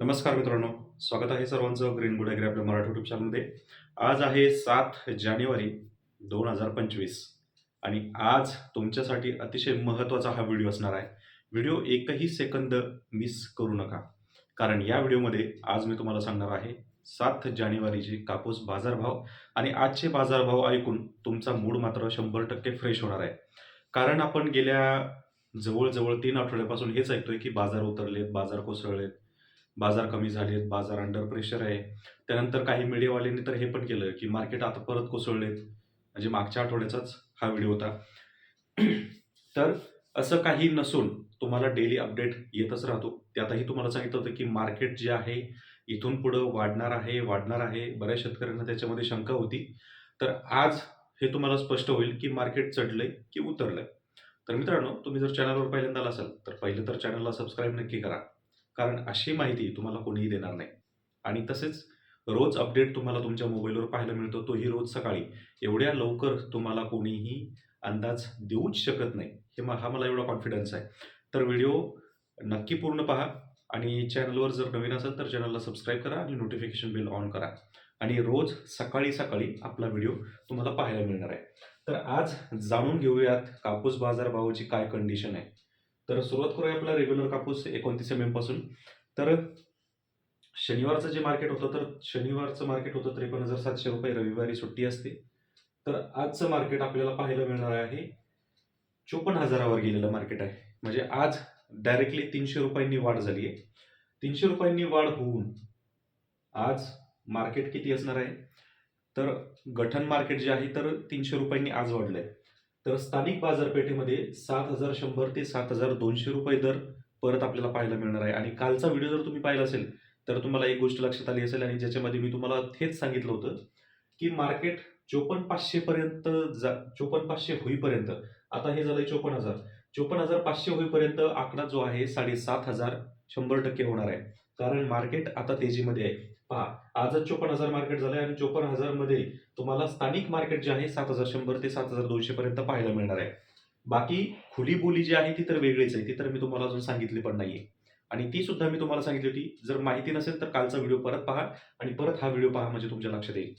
नमस्कार मित्रांनो स्वागत आहे सर्वांचं ग्रीन गुड ॲग्री आपल्या मराठी युट्यूब चॅनलमध्ये आज आहे सात जानेवारी दोन हजार पंचवीस आणि आज तुमच्यासाठी अतिशय महत्त्वाचा हा व्हिडिओ असणार आहे. व्हिडिओ एकही सेकंद मिस करू नका कारण या व्हिडिओमध्ये आज मी तुम्हाला सांगणार आहे सात जानेवारीचे कापूस बाजारभाव आणि आजचे बाजारभाव ऐकून तुमचा मूड मात्र शंभर टक्के फ्रेश होणार आहे. कारण आपण गेल्या जवळजवळ तीन आठवड्यापासून हेच ऐकतोय की बाजार उतरलेत बाजार कोसळलेत बाजार कमी झालेत बाजार अंडर प्रेशर आहे. त्यानंतर काही मीडियावाल्यांनी तर हे पण केलं की मार्केट आता परत कोसळलेत. म्हणजे मागच्या आठवड्याचाच हा व्हिडिओ होता. तर असं काही नसून तुम्हाला डेली अपडेट येतच राहतो. त्यातही तुम्हाला सांगितलं होतं की मार्केट जे आहे इथून पुढं वाढणार आहे वाढणार आहे. बऱ्याच शेतकऱ्यांना त्याच्यामध्ये शंका होती. तर आज हे तुम्हाला स्पष्ट होईल की मार्केट चढलंय की उतरलंय. तर मित्रांनो तुम्ही जर चॅनलवर पहिल्यांदा असाल तर पहिले तर चॅनलला सबस्क्राईब नक्की करा. कारण अशी माहिती तुम्हाला कोणीही देणार नाही. आणि तसेच रोज अपडेट तुम्हाला तुमच्या मोबाईलवर पाहायला मिळतो तोही रोज सकाळी. एवढ्या लवकर तुम्हाला कोणीही अंदाज देऊच शकत नाही. हे हा मला एवढा कॉन्फिडन्स आहे. तर व्हिडिओ नक्की पूर्ण पहा आणि चॅनलवर जर नवीन असेल तर चॅनलला सबस्क्राईब करा आणि नोटिफिकेशन बेल ऑन करा. आणि रोज सकाळी सकाळी आपला व्हिडिओ तुम्हाला पाहायला मिळणार आहे. तर आज जाणून घेऊयात कापूस बाजारभावाची काय कंडिशन आहे. तर सुरुवात करूया आपला रेग्युलर कापूस एकोणतीस एमपासून. तर शनिवारचं जे मार्केट होतं तर शनिवारचं मार्केट होतं त्रेपन्न हजार सातशे रुपये रविवारी सुट्टी असते. तर आजचं मार्केट आपल्याला पाहायला मिळणार आहे चोपन्न हजारावर गेलेलं मार्केट आहे. म्हणजे आज डायरेक्टली तीनशे रुपयांनी वाढ झाली आहे. तीनशे रुपयांनी वाढ होऊन आज मार्केट किती असणार आहे? तर गठन मार्केट जे आहे तर तीनशे रुपयांनी आज वाढलं आहे तर स्थानिक बाजारपेठेमध्ये सात हजार शंभर ते सात हजार दोनशे रुपये दर परत आपल्याला पाहायला मिळणार आहे. आणि कालचा व्हिडिओ जर तुम्ही पाहिला असेल तर तुम्हाला एक गोष्ट लक्षात आली असेल आणि ज्याच्यामध्ये मी तुम्हाला हेच सांगितलं होतं की मार्केट चोपन्न पाचशे पर्यंत जा चोपन्न पाचशे होईपर्यंत आता हे झालंय चोपन्न हजार चोपन्न हजार पाचशे होईपर्यंत आकडा जो आहे साडेसात हजार शंभर टक्के होणार आहे. कारण मार्केट आता तेजीमध्ये आहे. पहा आजच चोपन्न हजार मार्केट झालंय आणि चोपन्न हजारमध्ये तुम्हाला स्थानिक मार्केट जे आहे सात हजार शंभर ते सात हजार दोनशे पर्यंत पाहायला मिळणार आहे. बाकी खुली बोली जी आहे ती तर वेगळीच आहे ती तर मी तुम्हाला अजून सांगितली पण नाहीये. आणि ती सुद्धा मी तुम्हाला सांगितली होती जर माहिती नसेल तर कालचा व्हिडिओ परत पहा आणि परत हा व्हिडिओ पहा म्हणजे तुमच्या लक्षात येईल.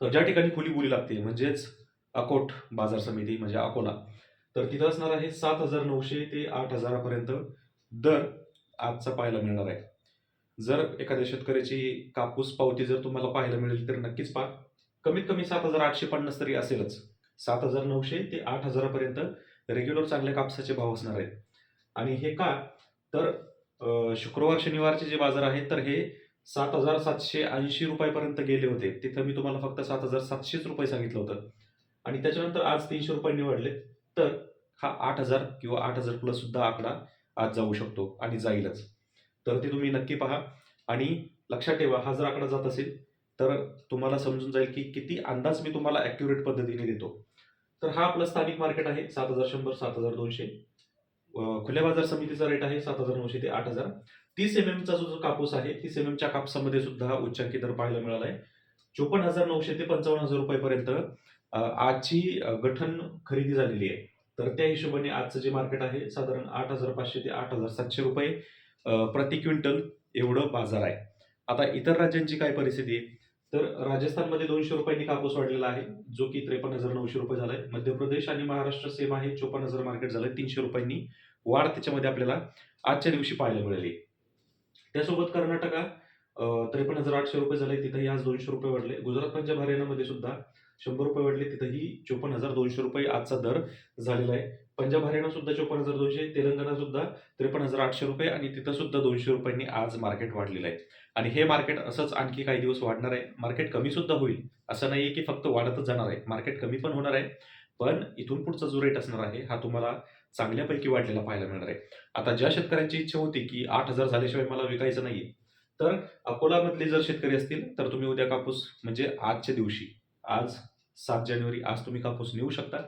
तर ज्या ठिकाणी खुली बोली लागते म्हणजेच अकोट बाजार समिती म्हणजे अकोला तर तिथं असणार आहे सात हजार नऊशे ते आठ हजारापर्यंत दर आजचा पाहायला मिळणार आहे. जर एखाद्या शेतकऱ्याची कापूस पावती जर तुम्हाला पाहायला मिळेल तर नक्कीच पहा. कमीत कमी सात हजार आठशे पन्नास तरी असेलच. सात हजार नऊशे ते आठ हजारापर्यंत रेग्युलर चांगल्या कापसाचे भाव असणार आहेत. आणि हे का? तर शुक्रवार शनिवारचे जे बाजार आहेत तर हे सात हजार सातशे ऐंशी रुपयापर्यंत गेले होते. तिथं मी तुम्हाला फक्त सात हजार सातशेच रुपये सांगितलं होतं. आणि त्याच्यानंतर आज तीनशे रुपयांनी वाढले तर हा आठ हजार किंवा आठ हजार प्लस सुद्धा आकडा आज जाऊ शकतो आणि जाईलच. तर ती तुम्ही नक्की पहा. आणि लक्षात ठेवा हा जर आकडा जात असेल तर तुम्हाला समजून जाईल की किती अंदाज मी तुम्हाला ॲक्युरेट पद्धतीने देतो. तर हा आपलं स्थानिक मार्केट आहे सात हजार शंभर सात हजार दोनशे. खुल्या बाजार समितीचा रेट आहे सात हजार नऊशे ते आठ हजार. तीस एम एमचा जो जो कापूस आहे तीस एम एमच्या कापसामध्ये सुद्धा उच्चांकी दर पाहायला मिळाला आहे. चोपन्न हजार नऊशे ते पंचावन्न हजार रुपयापर्यंत आजची गठन खरेदी झालेली आहे. तर त्या हिशोबाने आजचं जे मार्केट आहे साधारण आठ हजार पाचशे ते आठ हजार सातशे रुपये. प्रति क्विंटल एवढं बाजार आहे. आता इतर राज्यांची काय परिस्थिती आहे? तर राजस्थानमध्ये दोनशे रुपयांनी कापूस वाढलेला आहे जो की त्रेपन्न हजार नऊशे रुपये झालाय. मध्य प्रदेश आणि महाराष्ट्र सेम आहे चोपन्न हजार मार्केट झालंय तीनशे रुपयांनी वाढ त्याच्यामध्ये आपल्याला आजच्या दिवशी पाहायला मिळाली. त्यासोबत कर्नाटका त्रेपन्न हजार आठशे रुपये झाले तिथंही आज दोनशे रुपये वाढले. गुजरात पंजाब हरियाणामध्ये सुद्धा शंभर रुपये वाढले तिथंही चोपन्न हजार दोनशे रुपये आजचा दर झालेला आहे. पंजाब हरियाणा सुद्धा चोपन्न हजार दोनशे तेलंगणा सुद्धा त्रेपन्न हजार आठशे रुपये आणि तिथं सुद्धा दोनशे रुपयांनी आज मार्केट वाढलेलं आहे. आणि हे मार्केट असंच आणखी काही दिवस वाढणार आहे. मार्केट कमी सुद्धा होईल असं नाही आहे की फक्त वाढतच जाणार आहे. मार्केट कमी पण होणार आहे पण इथून पुढचा जो रेट असणार आहे हा तुम्हाला चांगल्यापैकी वाढलेला पाहायला मिळणार आहे. आता ज्या शेतकऱ्यांची इच्छा होती की आठ हजार झाल्याशिवाय मला विकायचं नाहीये तर अकोलामधले जर शेतकरी असतील तर तुम्ही उद्या कापूस म्हणजे आजच्या दिवशी आज सात जानेवारी आज तुम्ही कापूस नेऊ शकता.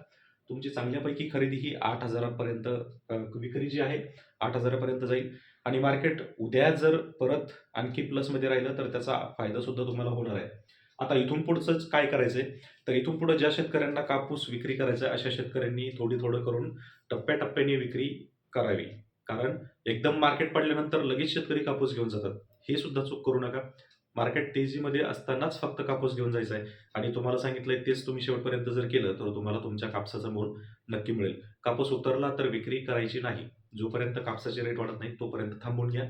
तुमची चांगल्यापैकी खरेदी ही आठ हजारापर्यंत विक्री जी आहे आठ हजारापर्यंत जाईल. आणि मार्केट उद्या जर परत आणखी प्लसमध्ये राहिलं तर त्याचा फायदा सुद्धा तुम्हाला होणार आहे. आता इथून पुढचंच काय करायचंय? तर इथून पुढे ज्या शेतकऱ्यांना कापूस विक्री करायचा आहे, अशा शेतकऱ्यांनी थोडी थोडं करून टप्प्याटप्प्याने विक्री करावी. कारण एकदम मार्केट पडल्यानंतर लगेच शेतकरी कापूस घेऊन जातात. हे सुद्धा चूक करू नका. मार्केट तेजीमध्ये असतानाच फक्त कापूस घेऊन जायचा आहे आणि तुम्हाला सांगितलंय तेच तुम्ही शेवटपर्यंत जर केलं तर तुम्हाला तुमच्या कापसाचं मोल नक्की मिळेल. कापूस उतरला तर विक्री करायची नाही. जोपर्यंत कापसाचे रेट वाढत नाही तोपर्यंत थांबून घ्या.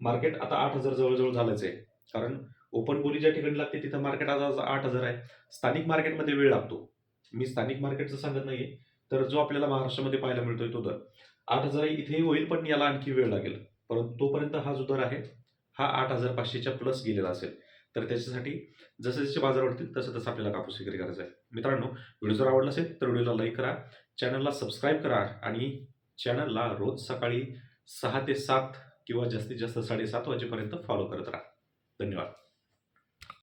मार्केट आता आठ हजार जवळजवळ झालंच आहे. कारण ओपन बोली ज्या ठिकाणी लागते तिथं मार्केट आज आठ हजार आहे. स्थानिक मार्केटमध्ये वेळ लागतो. मी स्थानिक मार्केटचं सांगत नाहीये. तर जो आपल्याला महाराष्ट्रामध्ये पाहायला मिळतोय तो दर. आठ हजार इथेही होईल पण याला आणखी वेळ लागेल. परंतु तोपर्यंत हा जो दर आहे. हा आठ हजार पाचशेच्या प्लस गेलेला असेल. तर त्याच्यासाठी जसे जसे बाजार वाढतील तसं तसं आपल्याला कापूस विक्री करायचा आहे. मित्रांनो व्हिडिओ जर आवडला असेल तर व्हिडिओला लाईक करा चॅनलला सबस्क्राईब करा आणि चॅनलला रोज सकाळी सहा ते सात किंवा जास्तीत जास्त साडेसात वाजेपर्यंत फॉलो करत राहा. धन्यवाद.